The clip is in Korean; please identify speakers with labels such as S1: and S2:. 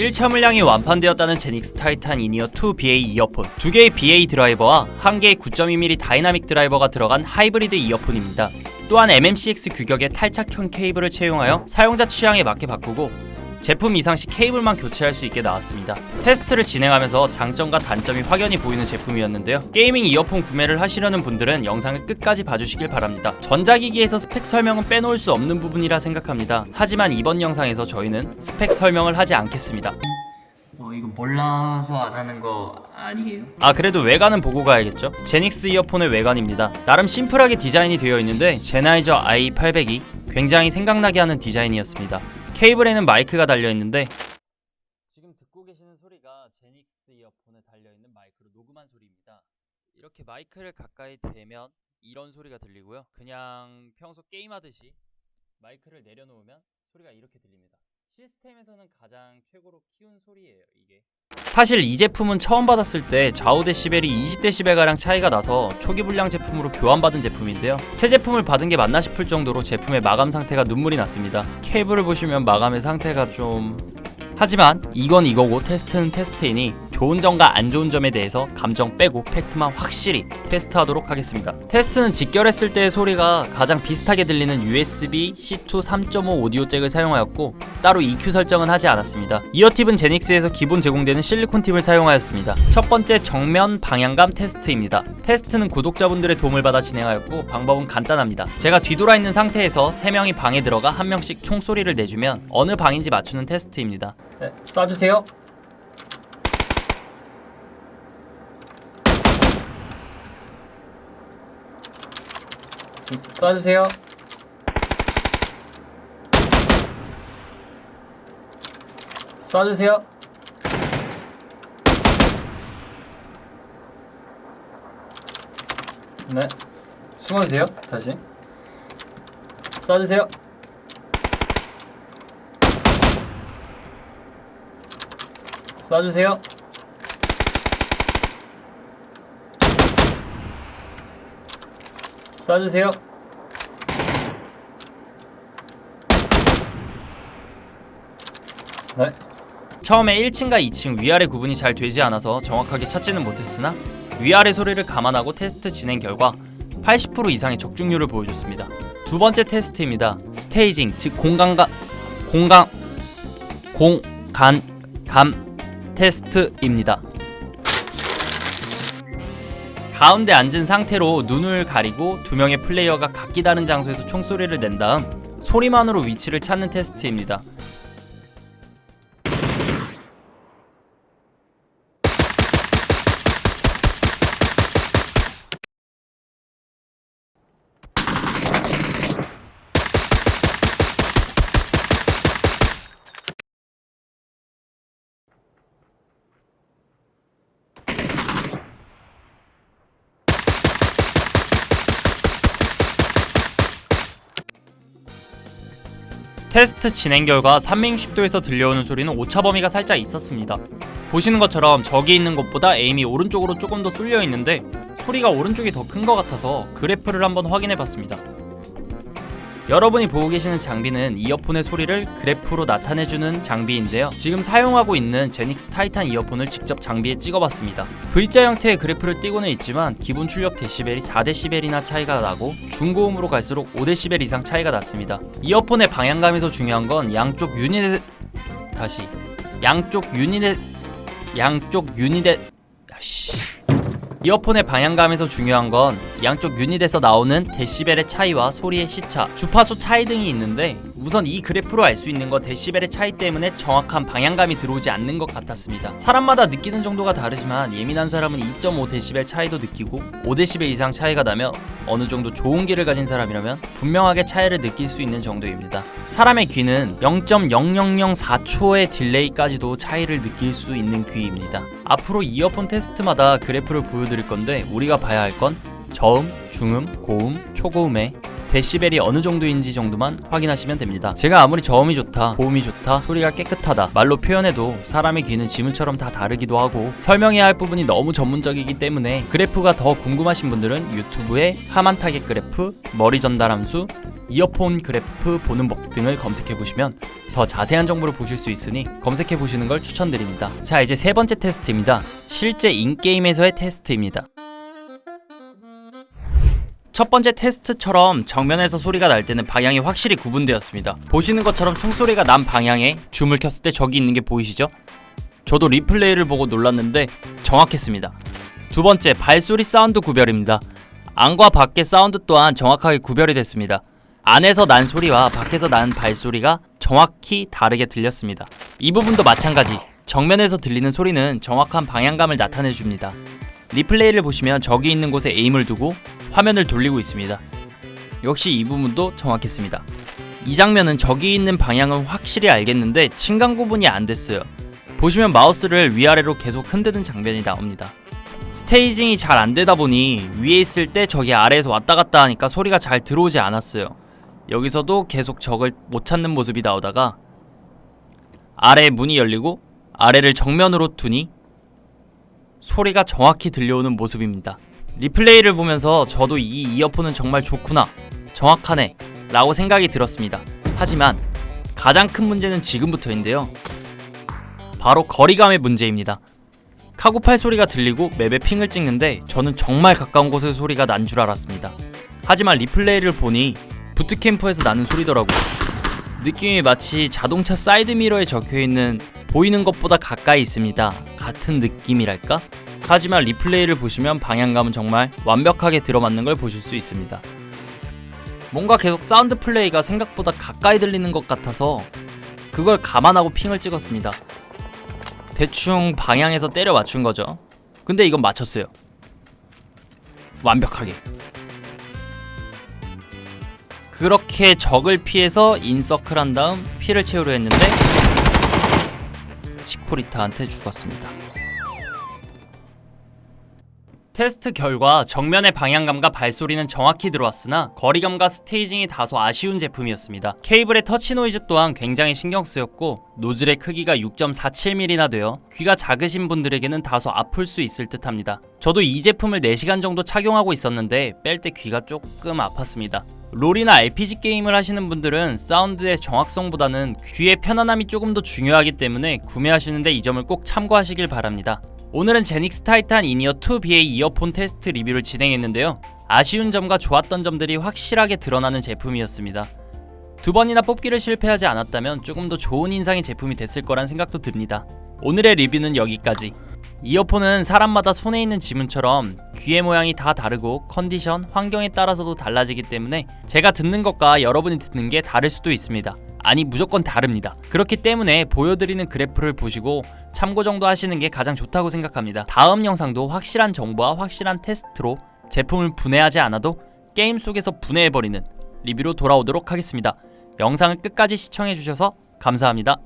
S1: 1차 물량이 완판되었다는 제닉스 타이탄 이니어 2 BA 이어폰 두 개의 BA 드라이버와 한 개의 9.2mm 다이나믹 드라이버가 들어간 하이브리드 이어폰입니다. 또한 MMCX 규격의 탈착형 케이블을 채용하여 사용자 취향에 맞게 바꾸고 제품 이상 시 케이블만 교체할 수 있게 나왔습니다. 테스트를 진행하면서 장점과 단점이 확연히 보이는 제품이었는데요. 게이밍 이어폰 구매를 하시려는 분들은 영상을 끝까지 봐주시길 바랍니다. 전자기기에서 스펙 설명은 빼놓을 수 없는 부분이라 생각합니다. 하지만 이번 영상에서 저희는 스펙 설명을 하지 않겠습니다.
S2: 어 이거 몰라서 안 하는 거 아니에요?
S1: 아 그래도 외관은 보고 가야겠죠? 제닉스 이어폰의 외관입니다. 나름 심플하게 디자인이 되어 있는데 제나이저 i800이 굉장히 생각나게 하는 디자인이었습니다. 케이블에는 마이크가 달려 있는데 지금 듣고 계시는 소리가 제닉스 이어폰에 달려 있는 마이크로 녹음한 소리입니다. 이렇게 마이크를 가까이 대면 이런 소리가 들리고요. 그냥 평소 게임하듯이 마이크를 내려놓으면 소리가 이렇게 들립니다. 시스템에서는 가장 최고로 키운 소리예요, 이게. 사실 이 제품은 처음 받았을 때 좌우 데시벨이 20데시벨 가량 차이가 나서 초기 불량 제품으로 교환받은 제품인데요. 새 제품을 받은 게 맞나 싶을 정도로 제품의 마감 상태가 눈물이 났습니다. 케이블을 보시면 마감의 상태가 좀 하지만 이건 이거고 테스트는 테스트이니 좋은 점과 안 좋은 점에 대해서 감정 빼고 팩트만 확실히 테스트하도록 하겠습니다. 테스트는 직결했을 때의 소리가 가장 비슷하게 들리는 USB C2 3.5 오디오 잭을 사용하였고 따로 EQ 설정은 하지 않았습니다. 이어팁은 제닉스에서 기본 제공되는 실리콘 팁을 사용하였습니다. 첫 번째 정면 방향감 테스트입니다. 테스트는 구독자분들의 도움을 받아 진행하였고 방법은 간단합니다. 제가 뒤돌아 있는 상태에서 3명이 방에 들어가 한 명씩 총소리를 내주면 어느 방인지 맞추는 테스트입니다.
S2: 네, 쏴주세요. 쏴주세요. 쏴주세요. 네. 숨어주세요. 다시. 쏴주세요. 쏴주세요. 쏴주세요. 네.
S1: 처음에 1층과 2층 위아래 구분이 잘 되지 않아서 정확하게 찾지는 못했으나 위아래 소리를 감안하고 테스트 진행 결과 80% 이상의 적중률을 보여줬습니다. 두 번째 테스트입니다. 스테이징 즉 공간과 공간 공간 감 테스트입니다. 가운데 앉은 상태로 눈을 가리고 두 명의 플레이어가 각기 다른 장소에서 총소리를 낸 다음 소리만으로 위치를 찾는 테스트입니다. 테스트 진행 결과 360도에서 들려오는 소리는 오차 범위가 살짝 있었습니다. 보시는 것처럼 저기 있는 곳보다 에임이 오른쪽으로 조금 더 쏠려 있는데 소리가 오른쪽이 더 큰 것 같아서 그래프를 한번 확인해 봤습니다. 여러분이 보고 계시는 장비는 이어폰의 소리를 그래프로 나타내주는 장비인데요. 지금 사용하고 있는 제닉스 타이탄 이어폰을 직접 장비에 찍어봤습니다. V자 형태의 그래프를 띄고는 있지만 기본 출력 데시벨이 4데시벨이나 차이가 나고 중고음으로 갈수록 5데시벨 이상 차이가 났습니다. 이어폰의 방향감에서 중요한 건 양쪽 유닛의 다시 양쪽 유닛의 양쪽 유닛의 아씨 이어폰의 방향감에서 중요한 건 양쪽 유닛에서 나오는 데시벨의 차이와 소리의 시차, 주파수 차이 등이 있는데 우선 이 그래프로 알 수 있는 건 데시벨의 차이 때문에 정확한 방향감이 들어오지 않는 것 같았습니다. 사람마다 느끼는 정도가 다르지만 예민한 사람은 2.5 데시벨 차이도 느끼고 5 데시벨 이상 차이가 나며 어느 정도 좋은 귀를 가진 사람이라면 분명하게 차이를 느낄 수 있는 정도입니다. 사람의 귀는 0.0004초의 딜레이까지도 차이를 느낄 수 있는 귀입니다. 앞으로 이어폰 테스트마다 그래프를 보여드릴 건데 우리가 봐야 할 건 저음, 중음, 고음, 초고음의 데시벨이 어느 정도인지 정도만 확인하시면 됩니다. 제가 아무리 저음이 좋다, 고음이 좋다, 소리가 깨끗하다 말로 표현해도 사람의 귀는 지문처럼 다 다르기도 하고 설명해야 할 부분이 너무 전문적이기 때문에 그래프가 더 궁금하신 분들은 유튜브에 하만 타겟 그래프, 머리 전달 함수, 이어폰 그래프 보는 법 등을 검색해 보시면 더 자세한 정보를 보실 수 있으니 검색해 보시는 걸 추천드립니다. 자, 이제 세 번째 테스트입니다. 실제 인게임에서의 테스트입니다. 첫 번째 테스트처럼 정면에서 소리가 날 때는 방향이 확실히 구분되었습니다. 보시는 것처럼 총소리가 난 방향에 줌을 켰을 때 적이 있는 게 보이시죠? 저도 리플레이를 보고 놀랐는데 정확했습니다. 두 번째, 발소리 사운드 구별입니다. 안과 밖의 사운드 또한 정확하게 구별이 됐습니다. 안에서 난 소리와 밖에서 난 발소리가 정확히 다르게 들렸습니다. 이 부분도 마찬가지. 정면에서 들리는 소리는 정확한 방향감을 나타내 줍니다. 리플레이를 보시면 적이 있는 곳에 에임을 두고 화면을 돌리고 있습니다. 역시 이 부분도 정확했습니다. 이 장면은 적이 있는 방향은 확실히 알겠는데 친강 구분이 안 됐어요. 보시면 마우스를 위아래로 계속 흔드는 장면이 나옵니다. 스테이징이 잘 안 되다 보니 위에 있을 때 적이 아래에서 왔다 갔다 하니까 소리가 잘 들어오지 않았어요. 여기서도 계속 적을 못 찾는 모습이 나오다가 아래 문이 열리고 아래를 정면으로 두니 소리가 정확히 들려오는 모습입니다. 리플레이를 보면서 저도 이 이어폰은 정말 좋구나, 정확하네, 라고 생각이 들었습니다. 하지만 가장 큰 문제는 지금부터인데요. 바로 거리감의 문제입니다. 카구팔 소리가 들리고 맵에 핑을 찍는데 저는 정말 가까운 곳의 소리가 난 줄 알았습니다. 하지만 리플레이를 보니 부트캠프에서 나는 소리더라고요. 느낌이 마치 자동차 사이드 미러에 적혀 있는 보이는 것보다 가까이 있습니다. 같은 느낌이랄까? 하지만 리플레이를 보시면 방향감은 정말 완벽하게 들어맞는 걸 보실 수 있습니다. 뭔가 계속 사운드 플레이가 생각보다 가까이 들리는 것 같아서 그걸 감안하고 핑을 찍었습니다. 대충 방향에서 때려 맞춘 거죠. 근데 이건 맞췄어요. 완벽하게. 그렇게 적을 피해서 인서클 한 다음 피를 채우려 했는데 치코리타한테 죽었습니다. 테스트 결과 정면의 방향감과 발소리는 정확히 들어왔으나 거리감과 스테이징이 다소 아쉬운 제품이었습니다. 케이블의 터치 노이즈 또한 굉장히 신경 쓰였고 노즐의 크기가 6.47mm나 되어 귀가 작으신 분들에게는 다소 아플 수 있을 듯합니다. 저도 이 제품을 4시간 정도 착용하고 있었는데 뺄 때 귀가 조금 아팠습니다. 롤이나 RPG 게임을 하시는 분들은 사운드의 정확성보다는 귀의 편안함이 조금 더 중요하기 때문에 구매하시는데 이 점을 꼭 참고하시길 바랍니다. 오늘은 제닉스 타이탄 이니어 2BA 이어폰 테스트 리뷰를 진행했는데요. 아쉬운 점과 좋았던 점들이 확실하게 드러나는 제품이었습니다. 두 번이나 뽑기를 실패하지 않았다면 조금 더 좋은 인상의 제품이 됐을 거란 생각도 듭니다. 오늘의 리뷰는 여기까지. 이어폰은 사람마다 손에 있는 지문처럼 귀의 모양이 다 다르고 컨디션, 환경에 따라서도 달라지기 때문에 제가 듣는 것과 여러분이 듣는 게 다를 수도 있습니다. 아니 무조건 다릅니다. 그렇기 때문에 보여드리는 그래프를 보시고 참고 정도 하시는 게 가장 좋다고 생각합니다. 다음 영상도 확실한 정보와 확실한 테스트로 제품을 분해하지 않아도 게임 속에서 분해해버리는 리뷰로 돌아오도록 하겠습니다. 영상을 끝까지 시청해주셔서 감사합니다.